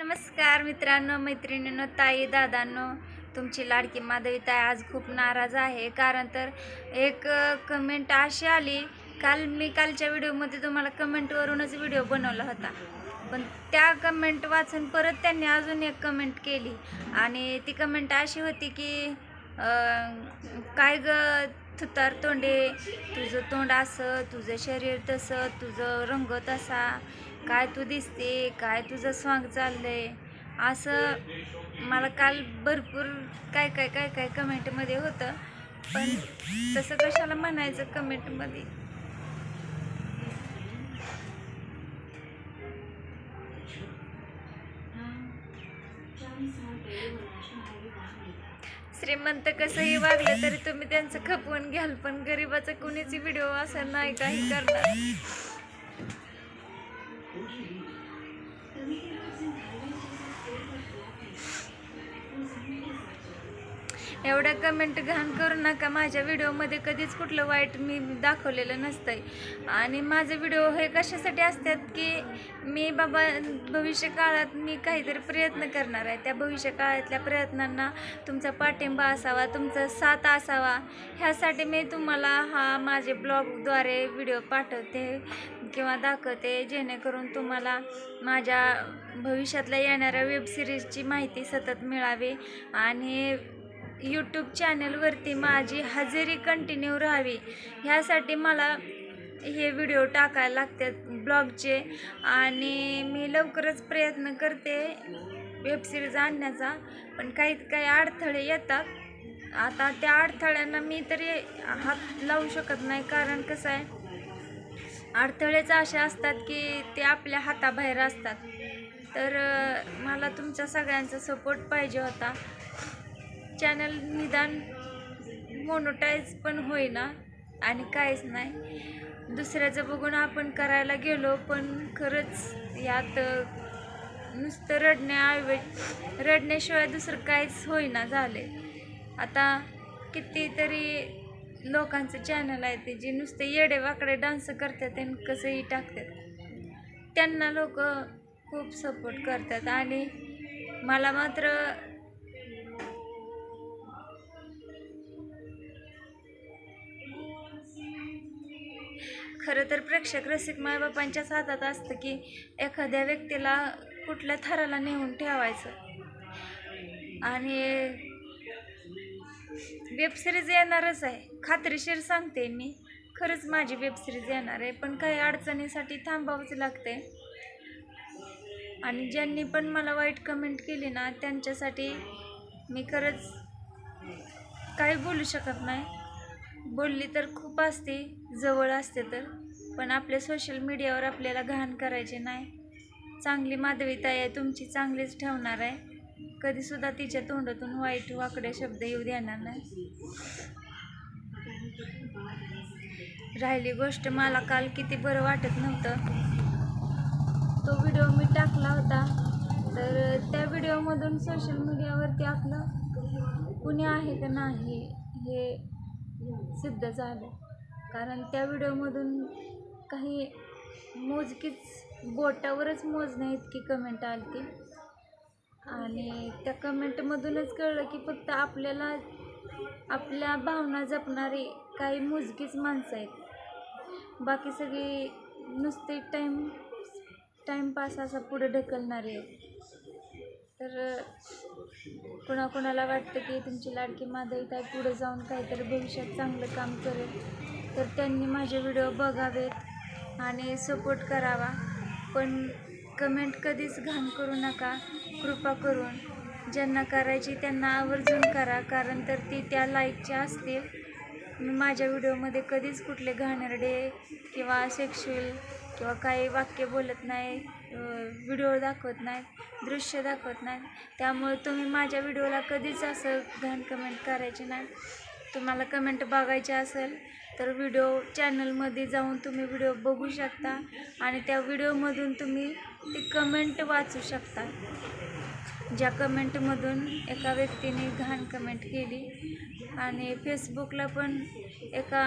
नमस्कार मित्रांनो मैत्रिणींनो ताई दादांनो तुमची लाडकी माधवी ताई आज खूप नाराज आहे. कारण तर एक कमेंट अशी आली काल मी कालच्या व्हिडिओमध्ये तुम्हाला कमेंटवरूनच व्हिडिओ बनवला होता. पण त्या कमेंट वाचून परत त्यांनी अजून एक कमेंट केली. आणि ती कमेंट अशी होती की काय ग थुतार तोंडे? तुझं तोंड असं तुझं शरीर तसं तुझं रंग तसा काय तू दिसते काय तुझं स्वांग चाललंय? असं मला काल भरपूर काय काय काय काय कमेंटमध्ये होतं. पण तसं कशाला म्हणायचं कमेंटमध्ये श्रीमंत कसंही वागलं तरी तुम्ही त्यांचं खपवून घ्याल पण गरिबाचा कुणीच व्हिडिओ असं नाही काही करणार. एवढ्या कमेंट घाण करू नका. माझ्या व्हिडिओमध्ये कधीच कुठलं वाईट मी दाखवलेलं नसतंय. आणि माझे व्हिडिओ हे कशासाठी असतात की मी बाबा भविष्य काळात मी काहीतरी प्रयत्न करणार आहे. त्या भविष्य काळातल्या प्रयत्नांना तुमचा पाठिंबा असावा तुमचा साथ असावा. ह्यासाठी मी तुम्हाला हा माझे ब्लॉगद्वारे व्हिडिओ पाठवते किंवा दाखवते जेणेकरून तुम्हाला माझ्या भविष्यातल्या येणाऱ्या वेबसिरीजची माहिती सतत मिळावी. आणि यूट्यूब चॅनलवरती माझी हजेरी कंटिन्यू राहावी. ह्यासाठी मला हे व्हिडिओ टाकायला लागतात ब्लॉगचे आणि मी लवकरच प्रयत्न करते वेबसिरीज आणण्याचा. पण काही काही अडथळे येतात. आता त्या अडथळ्यांना मी तरी हात लावू शकत नाही. कारण कसं आहे अडथळेच असे असतात की ते आपल्या हाताबाहेर असतात. तर मला तुमच्या सगळ्यांचा सपोर्ट पाहिजे होता. चॅनल निदान मोनोटाईज पण होईना आणि काहीच नाही. दुसऱ्याचं बघून आपण करायला गेलो पण खरंच यात नुसतं रडण्याऐवजी रडण्याशिवाय दुसरं काहीच होईना झाले आता कितीतरी लोकांचं चॅनल आहे ते जे नुसते येडे वाकडे डान्स करतात आणि कसंही टाकतात. त्यांना लोक खूप सपोर्ट करतात आणि मला मात्र खरं तर प्रेक्षक रसिक मायबापांच्याच हातात असतं की एखाद्या व्यक्तीला कुठल्या थराला नेऊन ठेवायचं. आणि वेबसिरीज येणारच आहे. खात्रीशीर सांगते मी. खरंच माझी वेबसिरीज येणार आहे. पण काही अडचणीसाठी थांबावंच लागते आणि ज्यांनी पण मला वाईट कमेंट केली ना त्यांच्यासाठी मी खरंच काही बोलू शकत नाही. बोलली तर खूप असते जवळ असते तर. पण आपल्या सोशल मीडियावर आपल्याला घाण करायचे नाही. चांगली माधवीताई आहे तुमची चांगलीच ठेवणार आहे. कधीसुद्धा तिच्या तोंडातून वाईट वाकडे शब्द येऊ देणार नाही. राहिली गोष्ट मला काल किती बरं वाटत नव्हतं. तो व्हिडिओ मी टाकला होता. तर त्या व्हिडिओमधून सोशल मीडियावरती आपलं कुणी आहे का नाही हे सिद्ध झालं. कारण त्या व्हिडिओमधून काही मोजकीच बोटावरच मोजण्या इतकी कमेंट आली ती आणि त्या कमेंटमधूनच कळलं की फक्त आपल्याला आपल्या भावना जपणारी काही मोजकीच माणसं आहेत. बाकी सगळी नुसते टाईम टाईमपास असा पुढे ढकलणारे आहेत. तर कुणाकुणाला वाटतं की तुमची लाडकी माधवी ताई पुढे जाऊन काहीतरी भविष्यात चांगलं काम करेल? तर त्यांनी माझे व्हिडिओ बघावेत आणि सपोर्ट करावा. पण कमेंट कधीच घाण करू नका. कृपा करून ज्यांना करायची त्यांना आवर्जून करा. कारण तर ती त्या लाईकच्या असतील. मी माझ्या व्हिडिओमध्ये कधीच कुठले घाणेरडे किंवा सेक्शुअल किंवा काही वाक्य बोलत नाही. व्हिडिओ दाखवत नाहीत दृश्य दाखवत नाहीत. त्यामुळे तुम्ही माझ्या व्हिडिओला कधीच असं घाण कमेंट करायचे नाही. तुम्हाला कमेंट बघायची असेल तर व्हिडिओ चॅनलमध्ये जाऊन तुम्ही व्हिडिओ बघू शकता आणि त्या व्हिडिओमधून तुम्ही ती कमेंट वाचू शकता. ज्या कमेंटमधून एका व्यक्तीने घाण कमेंट केली आणि फेसबुकला पण एका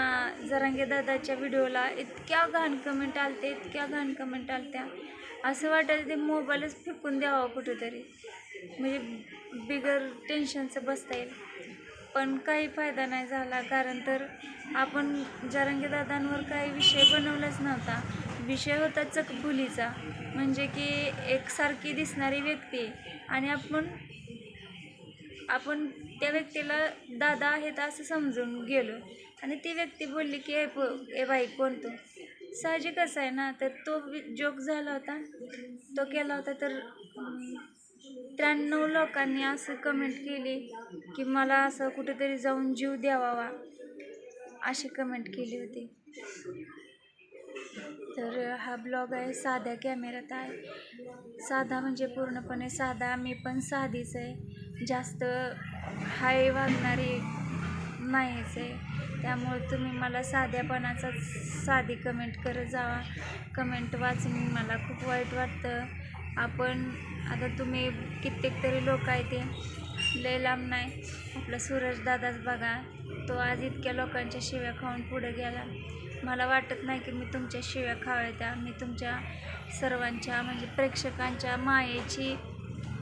जरांगे दादाच्या व्हिडिओला इतक्या घाण कमेंट आलते इतक्या घाण कमेंट आलत्या. असं वाटायचं ते मोबाईलच फेकून द्यावा कुठेतरी. म्हणजे बिगर टेन्शनचं बसता येईल. पण काही फायदा नाही झाला कारण तर आपण जरांगे दादांवर काही विषय बनवलाच नव्हता. विषय होता चकबुलीचा. म्हणजे की एकसारखी दिसणारी व्यक्ती. आणि आपण आपण त्या व्यक्तीला दादा आहेत असं समजून गेलो. आणि ती व्यक्ती बोलली की ए प ए बाई कोणतो साहजिकच आहे ना तर तो जोक झाला होता. तो केला होता तर त्र्याण्णव लोकांनी असं कमेंट केली की मला असं कुठेतरी जाऊन जीव द्यावा अशी कमेंट केली होती. तर हा ब्लॉग आहे साध्या कॅमेऱ्यात आहे. साधा म्हणजे पूर्णपणे साधा मी पण साधीच आहे. जास्त हाय वागणारी नाहीच आहे. त्यामुळे तुम्ही मला साध्यापणाचाच साधी कमेंट करत जावा. कमेंट वाचून मला खूप वाईट वाटतं. आपण आता तुम्ही कित्येक तरी लोक आहे ते. लय लांब नाही. आपला सूरज दादाच बघा. तो आज इतक्या लोकांच्या शिव्या खाऊन पुढे गेला. मला वाटत नाही की मी तुमच्या शिव्या खाव्यात्या मी तुमच्या सर्वांच्या म्हणजे प्रेक्षकांच्या मायेची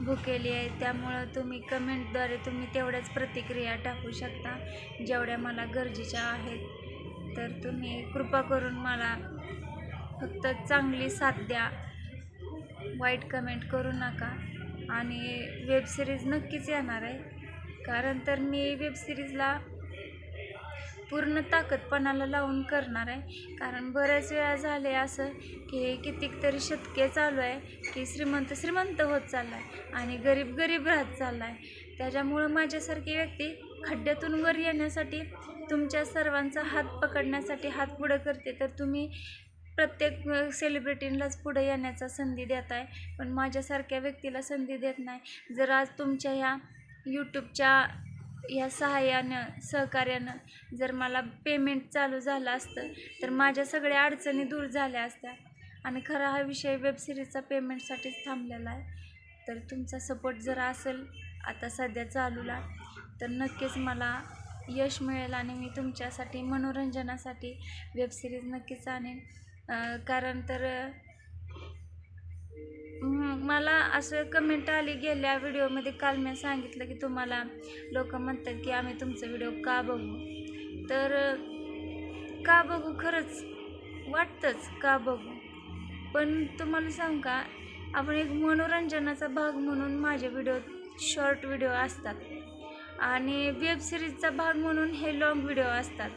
भुकेली आहे. त्यामुळं तुम्ही कमेंटद्वारे तुम्ही तेवढ्याच प्रतिक्रिया टाकू शकता जेवढ्या मला गरजेच्या आहेत. तर तुम्ही कृपा करून मला फक्त चांगली साथ द्या. वाईट कमेंट करू नका. आणि वेबसिरीज नक्कीच येणार आहे. कारण तर मी वेबसिरीजला पूर्ण ताकदपणाला लावून करणार आहे. कारण बऱ्याच वेळा झाले असं की कितीक तरी शतके चालू आहे की श्रीमंत श्रीमंत होत चालला आहे आणि गरीब गरीब राहत चालला आहे त्याच्यामुळं माझ्यासारखी व्यक्ती खड्ड्यातून वर येण्यासाठी तुमच्या सर्वांचा हात पकडण्यासाठी हात पुढं करते. तर तुम्ही प्रत्येक सेलिब्रिटींनाच पुढे येण्याचा संधी देत आहे. पण माझ्यासारख्या व्यक्तीला संधी देत नाही. जर आज तुमच्या ह्या यूट्यूबच्या या सहाय्यानं सहकार्यानं जर मला पेमेंट चालू झालं असतं तर माझ्या सगळ्या अडचणी दूर झाल्या असत्या. आणि खरा हा विषय वेबसिरीजचा पेमेंटसाठीच थांबलेला आहे. तर तुमचा सपोर्ट जर असेल आता सध्या चालूला तर नक्कीच मला यश मिळेल आणि मी तुमच्यासाठी मनोरंजनासाठी वेबसिरीज नक्कीच आणेन. कारण तर मला असं कमेंट आली गेल्या व्हिडिओमध्ये काल मी सांगितलं की तुम्हाला लोक म्हणतात की आम्ही तुमचं व्हिडिओ का बघू? तर का बघू खरंच? वाटतंच का बघू? पण तुम्हाला सांग का? आपण एक मनोरंजनाचा भाग म्हणून माझे व्हिडिओ शॉर्ट व्हिडिओ असतात. आणि वेब सिरीजचा भाग म्हणून हे लाँग व्हिडिओ असतात.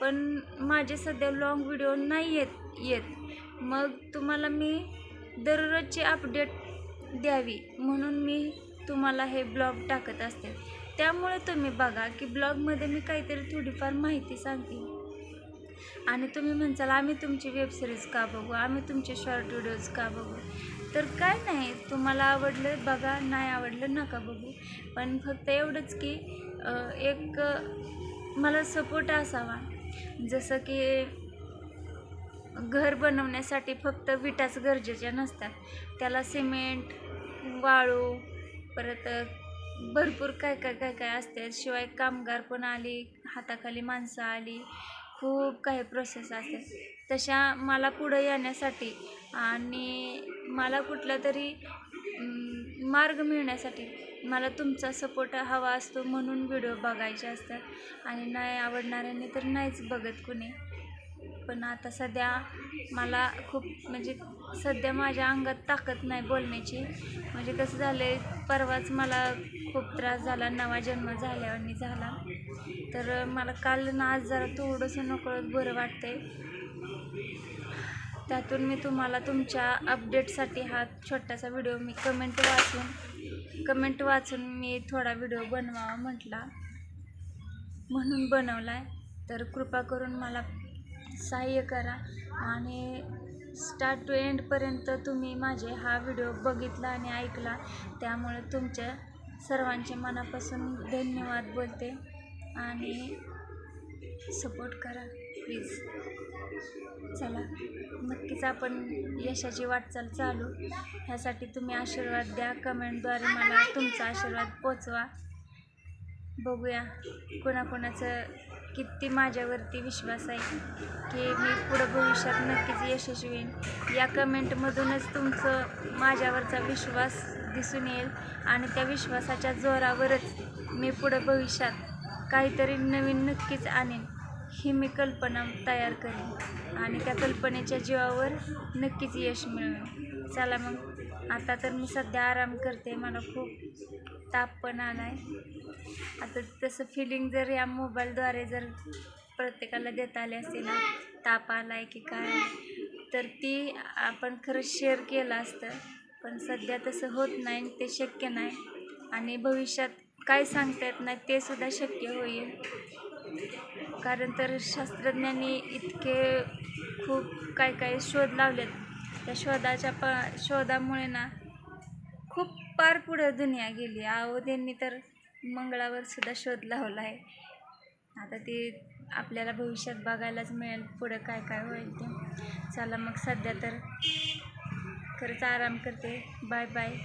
पण माझे सध्या लाँग व्हिडिओ नाही येत. येत मग तुम्हाला मी दररोजचे अपडेट द्यावी म्हणून मी तुम्हाला हे ब्लॉग टाकत असते. त्यामुळे तुम्ही बघा की ब्लॉगमध्ये मी काहीतरी थोडीफार माहिती सांगते. आणि तुम्ही म्हणसाल आम्ही तुमची वेबसिरीज का बघू? आम्ही तुमचे शॉर्ट व्हिडिओज का बघू? तर काय नाही तुम्हाला आवडलं बघा नाही आवडलं नका बघू. पण फक्त एवढंच की एक मला सपोर्ट असावा. जसं की घर बनवण्यासाठी फक्त विटाच गरजेच्या नसतात. त्याला सिमेंट वाळू परत भरपूर काय काय काय काय असतात शिवाय कामगार पण आली हाताखाली माणसं आली खूप काही प्रोसेस असतात तशा मला पुढं येण्यासाठी आणि मला कुठला तरी मार्ग मिळण्यासाठी मला तुमचा सपोर्ट हवा असतो म्हणून व्हिडिओ बघायचे असतात. आणि नाही आवडणाऱ्यांनी तर नाहीच बघत कुणी. पण आता सध्या मला खूप म्हणजे सध्या माझ्या अंगात ताकद नाही बोलण्याची. म्हणजे कसं झालं आहे परवाच मला खूप त्रास झाला नवा जन्म झाल्यावर झाला. तर मला काल ना आज जरा थोडंसं नकळत बरं वाटतंय. त्यातून मी तुम्हाला तुमच्या अपडेटसाठी हा छोटासा व्हिडिओ मी कमेंट वाचून कमेंट वाचून मी थोडा व्हिडिओ बनवावा म्हटला. म्हणून बनवला आहे तर कृपा करून मला सहाय्य करा. आणि स्टार्ट टू एंडपर्यंत तुम्ही माझे हा व्हिडिओ बघितला आणि ऐकला. त्यामुळे तुमच्या सर्वांचे मनापासून धन्यवाद बोलते. आणि सपोर्ट करा प्लीज चला नक्कीच आपण यशाची वाटचाल चालू. ह्यासाठी तुम्ही आशीर्वाद द्या. कमेंटद्वारे मला तुमचा आशीर्वाद पोचवा. बघूया कोणाकोणाचं किती माझ्यावरती विश्वास आहे की मी पुढं भविष्यात नक्कीच यशस्वी होईन. या कमेंटमधूनच तुमचं माझ्यावरचा विश्वास दिसून येईल आणि त्या विश्वासाच्या जोरावरच मी पुढं भविष्यात काहीतरी नवीन नक्कीच आणेन ही मी कल्पना तयार करेन आणि त्या कल्पनेच्या जीवावर नक्कीच यश मिळवेन. चला मग. आता तर मी सध्या आराम करते मला खूप ताप पण आला आहे आता तसं फिलिंग जर या मोबाईलद्वारे जर प्रत्येकाला देता आले असते ना ताप आला आहे की काय तर ती आपण खरंच शेअर केलं असतं. पण सध्या तसं होत नाही ते शक्य नाही. आणि भविष्यात काय सांगता येत नाही ते सुद्धा शक्य होईल. कारण तर शास्त्रज्ञांनी इतके खूप काय काय शोध लावलेत. त्या शोधाच्या प शोधामुळे ना खूप पार पुढं दुनिया गेली. अहो त्यांनी तर मंगळावरसुद्धा शोध लावला आहे. आता ते आपल्याला भविष्यात बघायलाच मिळेल पुढं काय काय होईल ते. चला मग सध्या तर खरंच आराम करते. Bye bye.